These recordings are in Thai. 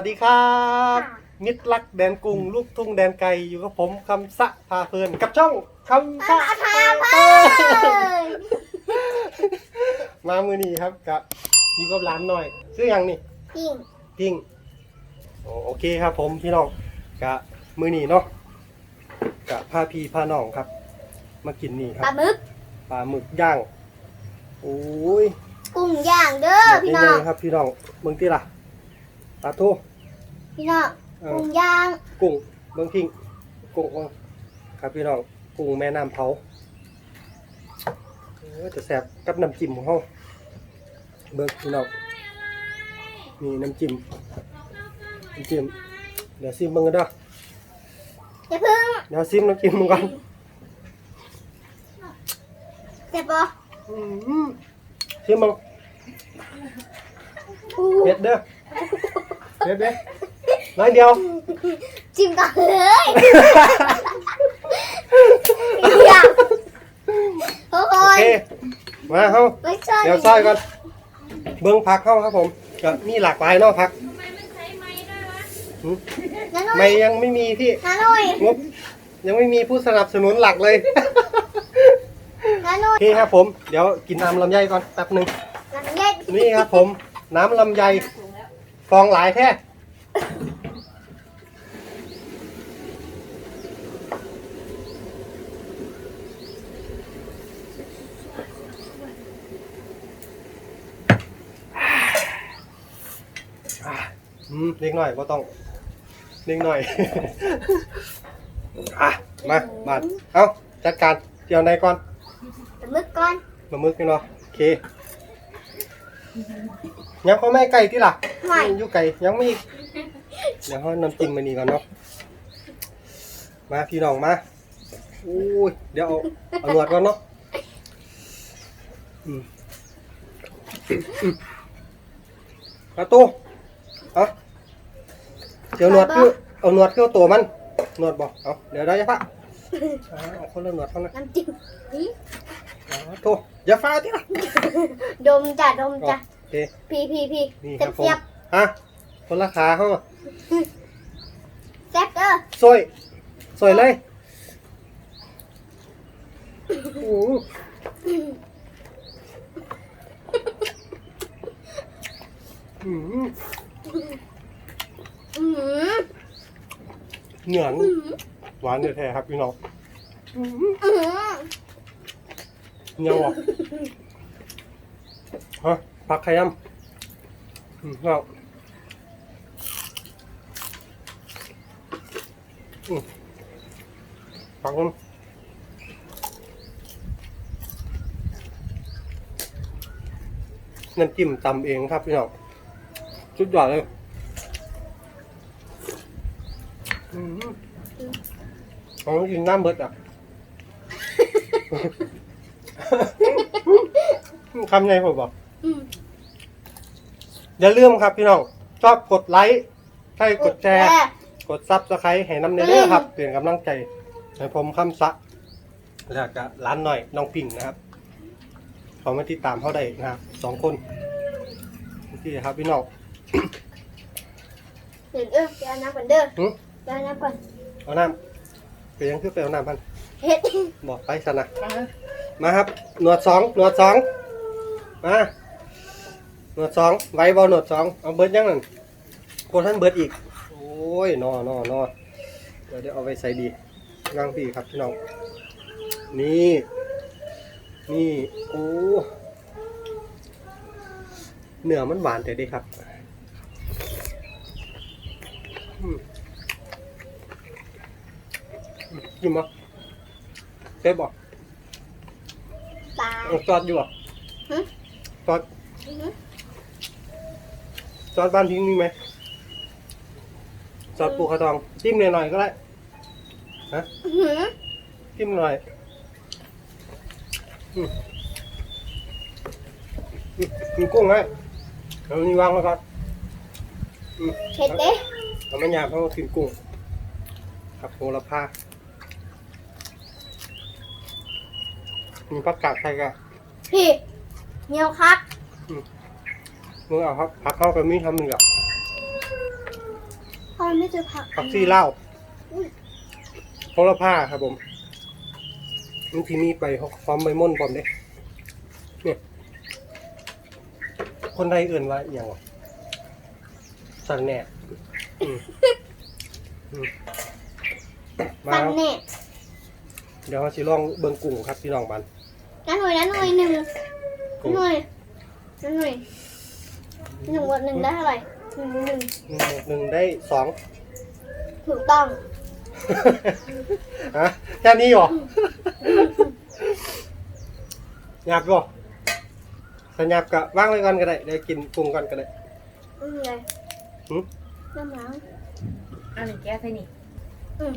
วัสดีครับค่ะมิตรรักแดนกรุงลูกทุ่งแดนไกลอยู่กับผมคำสะพาเพลินกับช่องคำสะอาทาพาเพิ่นมามือนี้ครับกับอยู่กับร้านหน่อยซื้ออยังนี่ปิ้งปิ้งโอโอเคครับผมพี่น้องกะมือนี้เนาะกะพาพี่พาน้องครับ มากินนี่คปลารับหมึกปลาหมึกย่างโอ้ยกุ้งย่างเด้อพี่น้องครับพี่น้องเบิ่งที่ล่ะปลาทู พี่น้องเออ กุ้งย่างกุ้งเบิ่งพิงกุ้งเบิ่งครับพี่น้องกุ้งแม่น้ำเผาเออจะแซ่บกับน้ำจิ้มของเฮาเบิ่งพี่น้องนี่น้ำจิ้มน้ำจิ้มเดี๋ยวซิมเบิ่งกันเด้ออย่าเพึ่งเดี๋ยวซิมน้ำจิ้มมึงก่อนเจ็บปะอืมซิมมึงเผ็ดเด้อเผ็ดเด้อ น้อยเดียว จิ้มก่อนเลยอยากทุกคโอนเค มาเฮาไม่ใช่เดี๋ยวซอยก่อน เบิ้งผักเข้าครับผมก็มีหลากหลายเนาะผักหืมน้าหนุ่ไม่ยยังไม่มีพี่น้าหนุ่ยงบยังไม่มีผู้สนับสนุนหลักเลย น้าหนุ่โอยเคครับผม เดี๋ยวกินน้ำลำไยก่อนแป๊บหนึ่ง น้ำเย็ดนี่ครับผม น้ำลำไยฟองหลายแท้ อืมเล็กหน่อยก็ต้องเล็กหน่อย อะ มาบาดเอาจัดการเจียวในก่อนปลาหมึกก่อนมามึกกันเนาะโอเคยังเขาไม่ไก่ที่ล่ะหน่อยอยู่ไก่ยังไม่อีกเดี๋ยวเขาน้ำจิ้มมานี่ก่อนเนาะมาพี่น้องมาอุ้ยเดี๋ยวเอาเอาหนวดก่อนเนาะอืมอืมเอาตู้ เอาเดี๋ยวหนวดคือเอาหนวดคือเอาตัวมันหนวดบอกเอาเดี๋ยวได้จะพะเอาเอาคนละหนวดเท่านั้นน้ำจิ้มนี่เอาตู้อย่าฟ้าที่ล่ะดมจ้ะดมจ้ะโอเคพี่พี่พี่นี่คเสียรับบผมเสียบฮะคนละขาเขาอะแซ่บเด้อสวยสวยเลยโอ้โหอืม อืมเหนียนหวานแท้ๆครับพี่น้องอืมอืมเหนียวอะฮะผักไข่ยำอืมเอาอืมผักมันน้ำจิ้มตำเองครับพี่น้อง สุดยอดเลยอืมเอากินน้ำเบิดอะ คำไงผมบอก อืมอย่าลืมครับพี่น้อง ชอบกดไลค์ใช่กดแชร์ กดซับสไครต์ให้น้ำเนื้อครับเปลี่ยนกำลังใจให้ผมคำสะ แล้วก็ร้านหน่อยน้องปิ่งนะครับขอมาติดตามเขาได้นะครับสองคนที่ครับพี่น้อง เดี๋ยวเด้อไปเอาน้ำก่อนเด้อหึ ไปเอาน้ำก่อนเอาน้ำไปยังคือไปเอาน้ำพันเฮ็ดบอกไปสนะมาครับ หนวดสองหนวดสองมาหนวดสองไว้บอหนวดสองเอาเบิร์ดยังนั่นโคท่านเบิร์ดอีก โอ้ยนอนอนอเดี๋ยวเดี๋ยวเอาไปใส่ดีย่างพี่ครับพี่น้องนี่ นี่โอ้เนื้อมันหวานแต่ดีครับ อืมอืมกินบ่เจ๊บอกปลาเอาจอดอยู่บ่หึจอดอื้อหือจอดบ้านทิ้งมีไหมจอดปูกระทองจิ้มหน่อยๆก็ได้อือหือจิ้มหน่อยอืมอืมกินกุ้งไหมเอานี่วางไว้ก่อนเฮ็ดเด้ เอาไม่ยากเพราะว่ากินกุ้งครับโหระพามีผักกาดไทยกะพี่เหนียวคักมึงเอาครับผักเข้ากับมีทำหนึ่งอะพ่อไม่เจอผักผักชีเหล้าโหระพาครับผมมันที่มีไปพร้อมใบม่อนพร้อมเด้เนี่ยคนไทยเอื่นว่าอหย่างวะสันแหน่อื มอืมมาตันครับแน่เดี๋ยวเราสิลองเบิ่งกุ้งครับพี่น้องบันนั่นหน่วยนั่นหน่วยหนึ่งกุ้งหน่วยนั่นหน่วยหนึ่งบวกหนึ่งได้เท่าไหร่หนึ่งหนึ่งหนึ่งบวกหนึ่งได้สองถูกต้องฮะแค่นี้เหรอหยาบบ่สัญญาบกะว่างไว้ก่อนก็ได้เดี๋ยวกินกุ้งก่อนก็ได้อืมเลยหืม น้ำล้างเอาหนึ่งแก้วใส่นี่อืม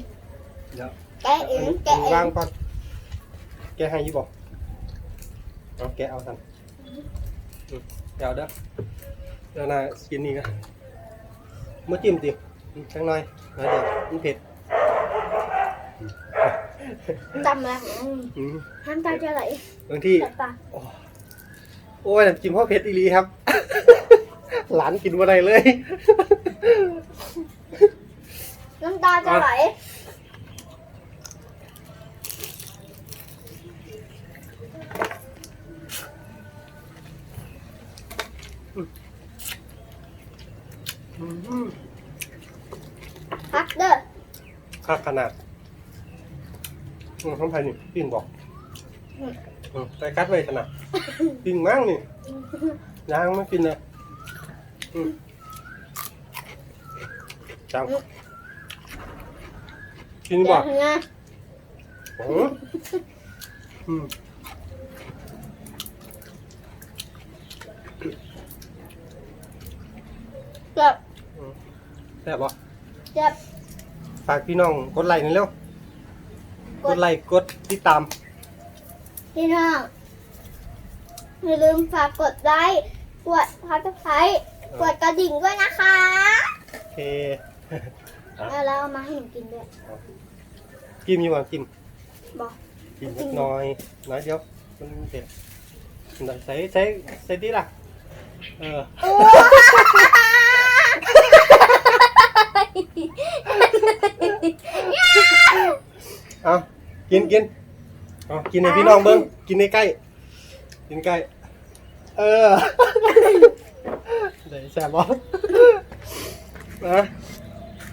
เดี๋ยวแกะเองแกะเอว่างงก่อนแกให้อยี่บอกเอาแกเอาทันอืมเดี๋ยวเด้อเดี๋ยวนากินนี่กันมาจิ้มดิอืมจังหน่อยหน่อยเดี๋ยวมันเผ็ดจำแล้วอืมอืมห้ามตาจะไหลบางที่แสบตาโอ้ยน้ำจิ้มพ่อเผ็ดอีหลีครับ หลานกินมาได้เลย น้ำตาจะไหลอืมพักเด้อค่าขนาดอืมทำไมนี่ปิ้งบอกอืมใจกัดไว้ขนาดปิ้งมั่งนี่ย่างไม่กินเลยอืม จังกินเดี๋บ่ยวนะอืมอืมเจ็บแซ่บบ่เจ็บฝากพี่น้องกดไลค์หน่อยเร็ว กดไลค์กดติดตาม พี่น้องอย่าลืมฝากกดไลค์ กดพักไลค์กดกระดิ่งด้วยนะคะ โอเค แล้วเราเอามาให้หนูกินด้วยกิมอยู่บ่กิมบอกกินเล็กน้อยน้อยเดียวมันเผ็ดใส่ใส่ใส่ดีล่ะเออโอ้เอากินกินเอากินให้พี่น้องเบิ้งกินในใกล้กินใกล้เออได้แซ่บบ่นะ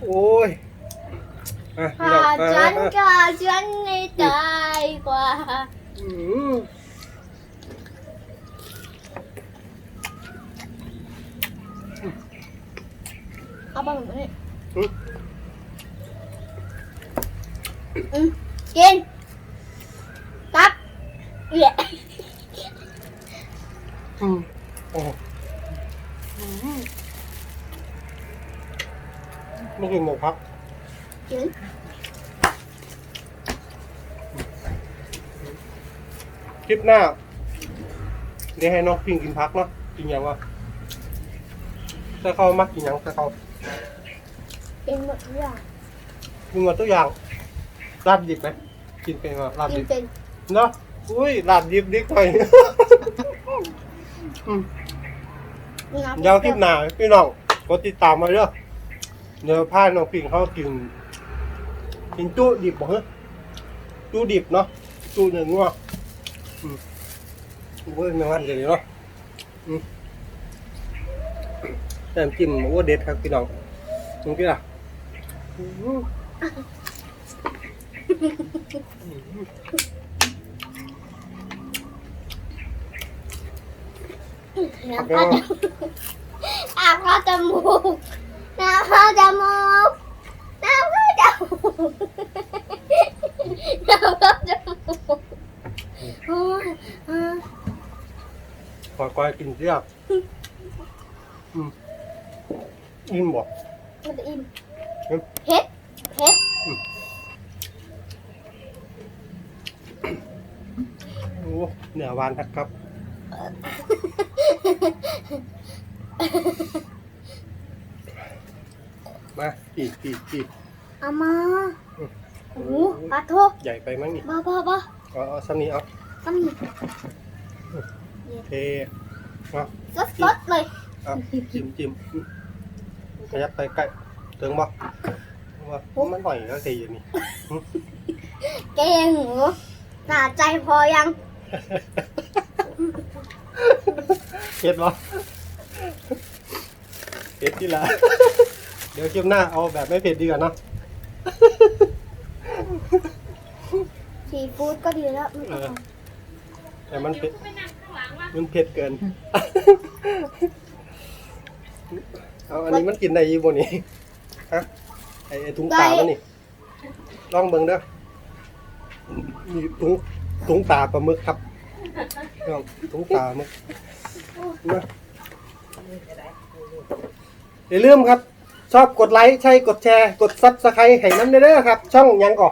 โอ้ยอะพี่ถ้าน้องฉันอะก็ฉันไม่ตายกว่า อืมเอาไปหมดเลยอืมอืมกินครับเหี้ย อืมโอ้ ไม่กินหมูพักกินคลิปหน้า เดี๋ยวให้น้องพิงกินพักเนาะกินอย่างวะถ้าเขามักกินอย่างถ้าเขากินหมดทุกอย่างกินหมดทุกอย่างลาบดิบไหมกินเป็นว่าลาบกิดินบเป็นเนาะอุ้ยลาบดิบดิบหน่อย อืม น้ำ เดี๋ยวคลิปหน้าพี่น้องกดติดตามมาเด้อ เดี๋ยวพาน้องพิงเขากินกินจุดิบบ่เหรอจุดิบเนาะจุเนื้องัวอืมเว้ยไม่วันเดี๋ยวนี้เนาะอืมแต่น้ำจิ้มโอ้เด็ดครับพี่น้องตรงนี้ล่ะอืมน้ำเข้าน้ำเข้าจมูก น้ำเข้าจมูกน้ำเข้าจมูกน้ำเข้าจมูกโอ้ยอ่าขอก้อยกินเสียบอืมอิ่มบ่ มันจะอิ่มอืมเผ็ดเผ็ดโอ้เนื้อหวานครับครับ มาอีกอีกอีกเอามาอืมโอ้โหปลาโทใหญ่ไปมั้งนี่บ้าบ้าบ้าเอาเอาซ้ำนี้เอาต้องมีโอเคเอาสดสดๆเลยเอาจิ้มจิ้มอืมขยับไปใกล้ถึงบ่ว่ามันหน่อยก็สิอยู่นี่เก่งหนูหนาใจพอยังเผ็ดบ่เผ็ดที่ละ เดี๋ยวคลิปหน้าเอาแบบไม่เผ็ดดีกว่าเนาะ ซีฟู้ดก็ดีแล้วไม่ต้องเอาแต่มันเผ็ด มันเผ็ดเกิน เอาอันนี้มันกินได้อยี่บนนี้ฮะไอไอถุงตามันนี่ ลองเบิ่งเด้อนี่ถุงถุงตาปลาหมึกครับลองถุงตาหมึกมาอย่าลืมครับ ชอบกดไลค์ใช่กดแชร์ กดซับสไครต์ให้น้ำเด้อครับ ช่องหยังก่อ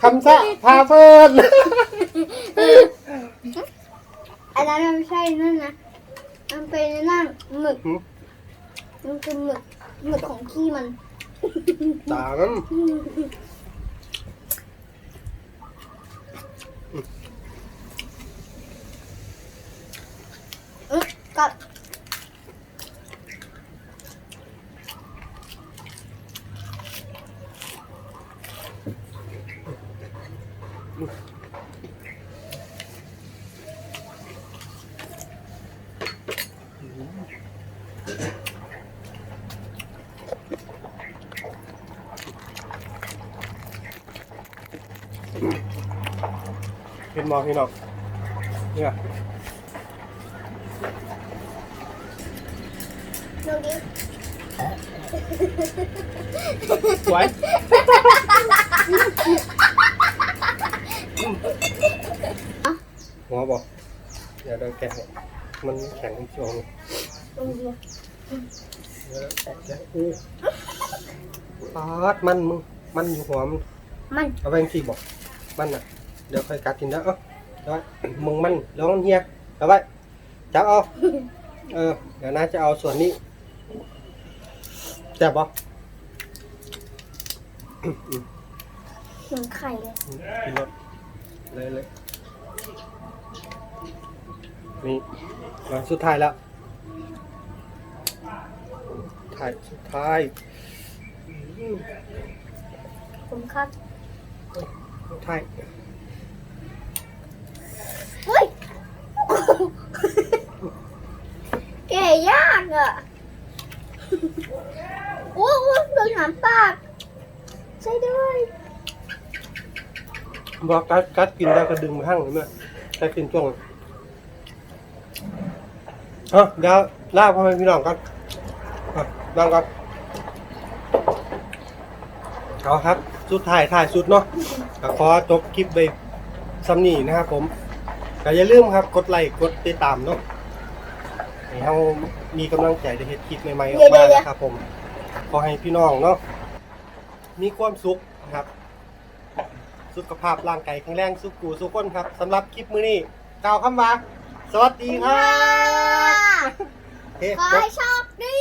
คำซะพาเฟิร์นอันนั้นมันไม่ใช่นั่นนะ มันเป็นนั่นหมึกหืมมันเป็นหมึกหมึกของขี้มัน ตามันอื้อกัด เป็นมองพี่น้องเนี่ยดูดิสวยหัวบอกเดี๋ยวเราแกะให้มันแข็งช่วงดูดิเดี๋ยวเราแกะอู้ปาดมันมึงมันอยู่หัวมันมันเอาไปที่บอกมันอะ เดี๋ยวค่อยกัดกินแล้วเอ้าเดี๋ยวไว้มึงมันแล้วมันเฮียเอาไว้จับเอาเออเดี๋ยวน้าจะเอาส่วนนี้จับปะเหมือนไข่เลยกินรถเลยเลย นี่มาสุดท้ายแล้วถ่ายสุดท้ายอืมผมคัดสุดท้ายเฮ้ยแก่ยากอะโอ้โหโดนหามปากใช่ด้วยบอกกัดกัดกินแล้วก็ดึงมาห้างเลยแม่กัดกินช่วง เอะเดี๋ยวลาพ่อแม่พี่น้องกันอะนั่งกันเอาครับสุดท้ายถ่ายสุดเนาะก็ขอจบคลิปไปซ้ำนี่นะครับผมก็อย่าลืมครับ กดไลค์กดติดตามเนาะให้เรามีกำลังใจได้เฮ็ดคลิปใหม่ๆออกมานะครับ ผมขอให้พี่น้องเนาะมีความสุขนะครับ สุขภาพร่างกายแข็งแรงสุขกูสุขคนครับสำหรับคลิปมื้อนี้กล่าวคำว่า สวัสดีครับค่ะเฮ้ ขอให้โชคดี